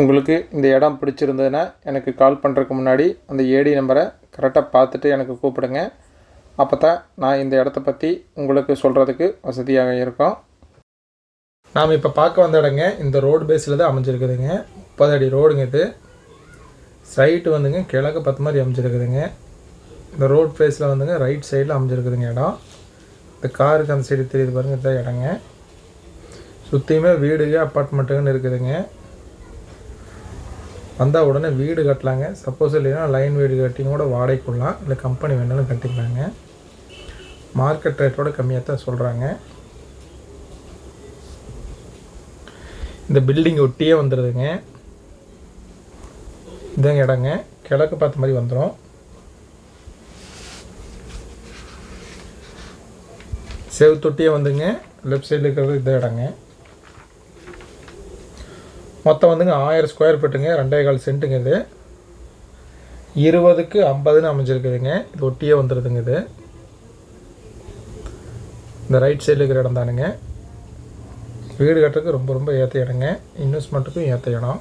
உங்களுக்கு இந்த இடம் பிடிச்சிருந்ததுன்னா எனக்கு கால் பண்ணுறதுக்கு முன்னாடி அந்த ஏடி நம்பரை கரெக்டாக பார்த்துட்டு எனக்கு கூப்பிடுங்க. அப்போ தான் நான் இந்த இடத்த பற்றி உங்களுக்கு சொல்கிறதுக்கு வசதியாக இருக்கும். நாம் இப்போ பார்க்க வந்த இடங்க இந்த ரோடு பேஸில் தான் அமைஞ்சிருக்குதுங்க. முப்பது அடி ரோடுங்க இது. சைட்டு வந்துங்க கிழக்கு பத்து மாதிரி அமைஞ்சிருக்குதுங்க. இந்த ரோட் ஃபேஸில் வந்துங்க ரைட் சைடில் அமைஞ்சிருக்குதுங்க இடம். இந்த காருக்கு அந்த சைடு தெரியுது பாருங்கள் இதுதான் இடங்க. சுற்றியுமே வீடுங்க அப்பார்ட்மெண்ட்டுங்கன்னு இருக்குதுங்க. வந்தால் உடனே வீடு கட்டலாங்க. சப்போஸ் இல்லைன்னா லைன் வீடு கட்டிங்க கூட வாடகைக்குள்ளலாம் இல்லை கம்பெனி வேணாலும் கட்டிக்கலாங்க. மார்க்கெட் ரேட்டோட கம்மியாக தான் சொல்கிறாங்க இந்த பில்டிங் ஒட்டியே வந்துடுதுங்க இதாங்க இடங்க. கிழக்கு பார்த்த மாதிரி வந்துடும் செவுத்தொட்டியே வந்துங்க. லெஃப்ட் சைடில் இருக்கிறது இந்த இடங்க. மொத்தம் வந்துங்க ஆயிரம் ஸ்கொயர் ஃபீட்டுங்க ரெண்டே கால் சென்ட்டுங்க இது. இருபதுக்கு ஐம்பதுன்னு அமைஞ்சிருக்குதுங்க. இது ஒட்டியே வந்துடுதுங்க இது. இந்த ரைட் சைடில் இருக்கிற இடம் தானுங்க. வீடு கட்டுறதுக்கு ரொம்ப ரொம்ப ஏற்ற இடங்க. இன்வெஸ்ட்மெண்ட்டுக்கும் ஏற்ற இடம்.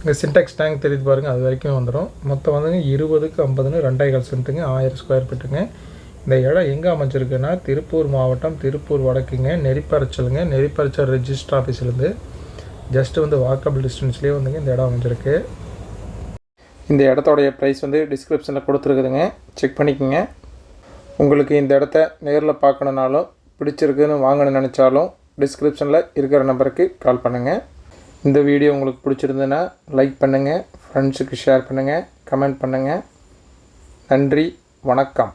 இந்த சின்டெக்ஸ் டேங்க் தெரியுது பாருங்கள் அது வரைக்கும் வந்துடும் மொத்தம் வந்துங்க இருபதுக்கு ஐம்பதுன்னு ரெண்டாயிரம் கால் சென்ட்டுங்க ஆயிரம் ஸ்கொயர் ஃபீட்டுங்க இந்த இடம் எங்கே அமைஞ்சிருக்குன்னா திருப்பூர் மாவட்டம் திருப்பூர் வடக்குங்க. நெறிப்பறைச்சலுங்க நெறிப்பறைச்சல் ரெஜிஸ்டர் ஆஃபீஸ்லேருந்து ஜஸ்ட் வந்து வாக்கபிள் டிஸ்டன்ஸ்லேயே வந்துங்க இந்த இடம் அமைஞ்சிருக்கு. இந்த இடத்தோடைய ப்ரைஸ் வந்து டிஸ்கிரிப்ஷனில் கொடுத்துருக்குதுங்க. செக் பண்ணிக்கோங்க. உங்களுக்கு இந்த இடத்த நேரில் பார்க்கணுனாலும் பிடிச்சிருக்குன்னு வாங்கணும்னு நினச்சாலும் டிஸ்கிரிப்ஷனில் இருக்கிற நம்பருக்கு கால் பண்ணுங்கள் இந்த வீடியோ உங்களுக்கு பிடிச்சிருந்ததுன்னா லைக் பண்ணுங்கள் ஃப்ரெண்ட்ஸுக்கு ஷேர் பண்ணுங்கள் கமெண்ட் பண்ணுங்கள் நன்றி. வணக்கம்.